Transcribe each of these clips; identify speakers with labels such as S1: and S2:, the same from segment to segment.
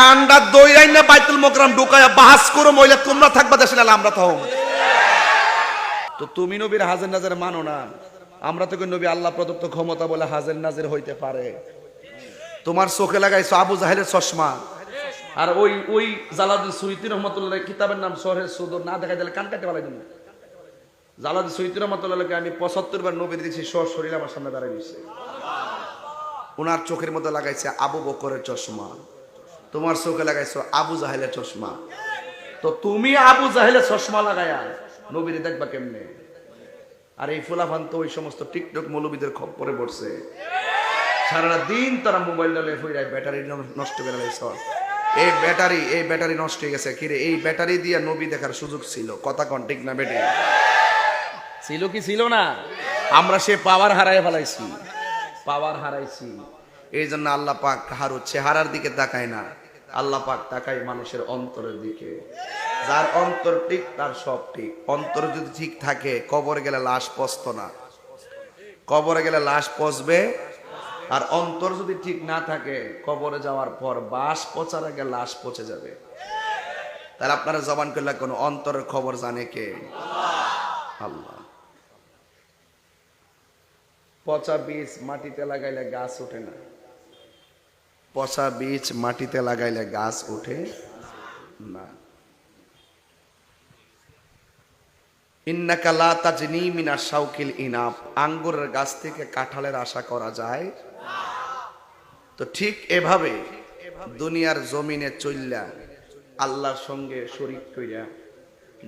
S1: কান্ডা দইরাই না বাইতুল মোকরাম ঢুকায়া বাহাস করো মহিলা, তোমরা থাকবা দেশে নাহলে আমরা তো তো তুমি নবীর হাজের নাজের মানো না? আমরা তো নবী আল্লাহ প্রদত্ত ক্ষমতা বলে হাজের নাজের হইতে পারে। তোমার চোখে লাগাইছো আবু জাহেলের চশমা। আর ওই ওই জালাদুল সুইতি রহমতুল্লাহ কিতাবের নাম শহরের সুদর, না দেখা দিলে কান কাটে বলাই দিন জালাদুল সুইতি রহমতুল্লাহকে আমি পঁচাত্তর বার নবীর দিয়েছি সর শরীর আমার সামনে দাঁড়াই দিচ্ছে ওনার চোখের মধ্যে লাগাইছে আবু বকরের চশমা। তোমার চোখে লাগাইছো আবু জাহেলের চশমা। তো তুমি আবু জাহেলের চশমা লাগায়া নবীর দেখবা কেমনে? আর এই ফুলাফান তো ওই সমস্ত টিকটক মৌলবীদের খপ্পরে পড়ছে। সারা দিন তারা মোবাইল ডালে ফিরায় ব্যাটারি নষ্ট করে লাইছ। এই ব্যাটারি এই ব্যাটারি নষ্ট হয়ে গেছে। কিরে এই ব্যাটারি দিয়ে নবী দেখার সুযোগ ছিল। কথা কন ঠিক না বেটে? ছিল কি ছিল না? আমরা সে পাওয়ার হারাই ফেলাইছি। পাওয়ার হারাইছি। এই জন্য আল্লাহ পাক কাহারও চেহারার দিকে তাকায় না। আল্লাহ পাক তাকায় মানুষের অন্তরের দিকে। যার অন্তর ঠিক, তার সব ঠিক। অন্তর যদি ঠিক থাকে, কবরে গেলে লাশ পচত না। কবরে গেলে লাশ পচবে। আর অন্তর যদি ঠিক না থাকে, কবরে যাওয়ার পর বাস পচার আগে লাশ পচে যাবে। তাহলে আপনারা জবান করলে কোন অন্তরের খবর জানে কে? আল্লাহ। পচা বীজ মাটিতে লাগাইলে গাছ ওঠে না। পচা বীজ মাটিতে লাগাইলে গাছ ওঠে না। ইন্নাকা লা তাজনি মিনা শাউকিল ইনাফ আঙ্গুরের গাছ থেকে কাঁঠালের আশা করা যায় তো ঠিক এভাবে দুনিয়ার জমিনে চইল্লা আল্লাহর সঙ্গে শরিক কইরা,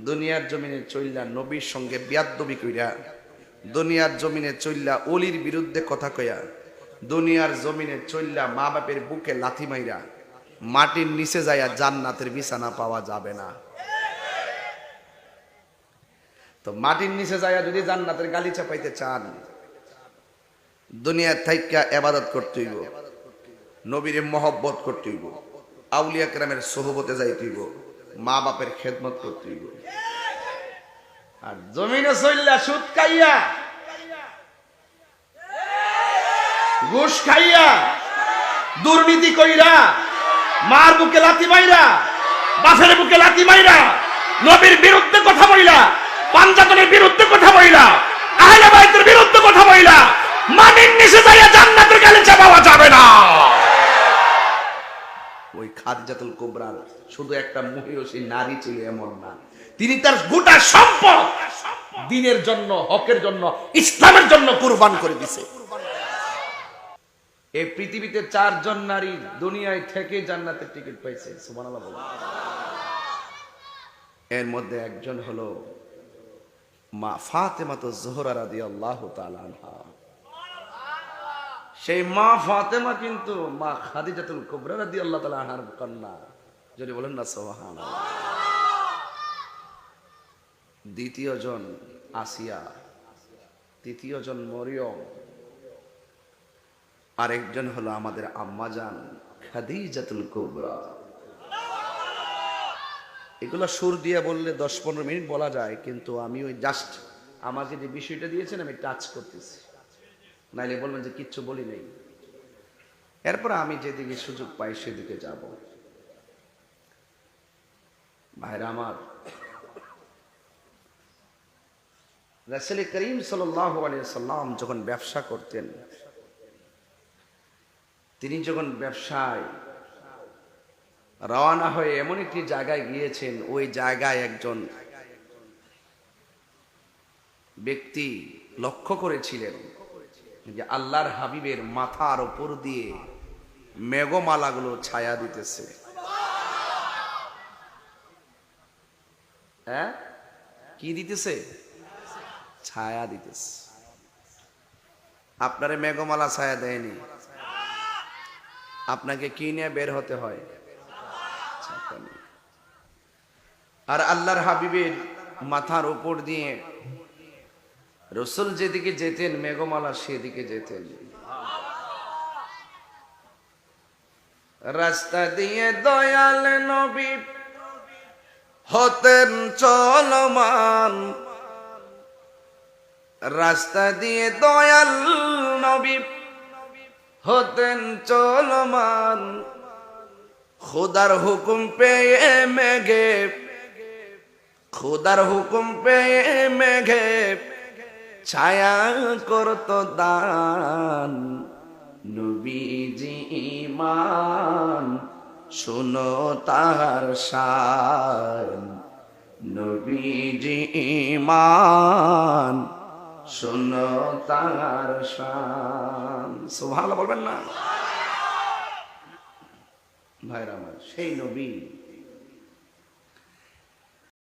S1: দুনিয়ার জমিনে চইল্লা নবীর সঙ্গে বিয়াদ্দবি কইরা, দুনিয়ার জমিনে চইল্লা অলির বিরুদ্ধে কথা কইয়া দুনিয়ার জমিনে চললা মা বাপের বুকে লাথি মাইরা মাটির নিচে যাইয়া জান্নাতের বিছানা পাওয়া যাবে না। তো মাটির নিচে যাইয়া যদি জান্নাতের গালি চাপাইতে চান, দুনিয়ার থাইকা এবাদত করতে হইব, নবীর মহব্বত করতে হইব, আউলিয়া কেরামের সোহবতে যাইতে হইব, মা বাপের খেদমত করতে হইব। আর জমিনে চললা সুদ খাইয়া ঘুষ খাইয়া, দুর্নীতি কইরা, মার বুকে লাথি মাইরা বাসের বুকে লাথি মাইরা, নবীর বিরুদ্ধে কথা বইলা, পাঞ্জাতনের বিরুদ্ধে কথা বইলা, আহলে বাইতের বিরুদ্ধে কথা বইলা, মাটির নিচে যাইয়া জান্নাতের গালিচা পাওয়া যাবে না। ওই খাদিজাতুল কোবরার শুধু একটা মহিষী নারী ছিল, এমন না। তিনি তার গোটা সম্পদ দিনের জন্য, হকের জন্য, ইসলামের জন্য কুরবান করে দিছে। এই পৃথিবীতে চারজন নারী দুনিয়ায় থেকে জান্নাতের টিকিট পাইছে, সুবহানাল্লাহ। এর মধ্যে একজন হলো মা ফাতেমা তো জোহরা তাআলা আনহা। সেই মা ফাতেমা কিন্তু মা খাদিজাতুল কুবরা রাদিয়াল্লাহু তাআলা আনহার কন্যা। যদি বলেন না সোহান দ্বিতীয় জন আসিয়া তৃতীয় জন মরিয়ম আরেকজন হলো আমাদের আম্মাজান খাদিজাতুল কুবরা। এগুলো সুর দিয়ে বললে দশ পনেরো মিনিট বলা যায়, কিন্তু আমি ওই জাস্ট আমাকে যে বিষয়টা দিয়েছেন, আমি টাচ করতেছি। নাইলে বলবেন যে কিচ্ছু বলি নেই। এরপর আমি যেদিকে সুযোগ পাই সেদিকে যাব। ভাইরা আমার, রাসেল করিম সাল্লাম যখন ব্যবসা করতেন তিনি যখন ব্যবসায় রওনা হয়ে এমন একটি জায়গায় গিয়েছেন, ওই জায়গায় একজন ব্যক্তি লক্ষ্য করেছিলেন যে আল্লাহর হাবিবের মাথার ওপর দিয়ে মেঘমালাগুলো ছায়া দিতেছে। হ্যাঁ? কি দিতেছে? ছায়া দিতেছে। আপনারে মেঘমালা ছায়া দেয়নি। আপনাকে কি নিয়ে বের হতে হয়? আর আল্লাহর হাবিবের মাথার উপর দিয়ে রসুল যেদিকে যেতেন, মেঘমালা সেদিকে যেতেন। রাস্তা দিয়ে দয়াল নবী হতেন চলমান। রাস্তা দিয়ে দয়াল নবী হতেন চলমান। খোদার হুকুম পেয়ে মেঘে, খোদার হুকুম পেয়ে মেঘে, ছায়া করত দান। নবীজি ইমান শুনো তাহার শান। নবীজি ইমান শুনো তার সুবহানাল্লাহ বলবেন না? ভাইরা সেই নবী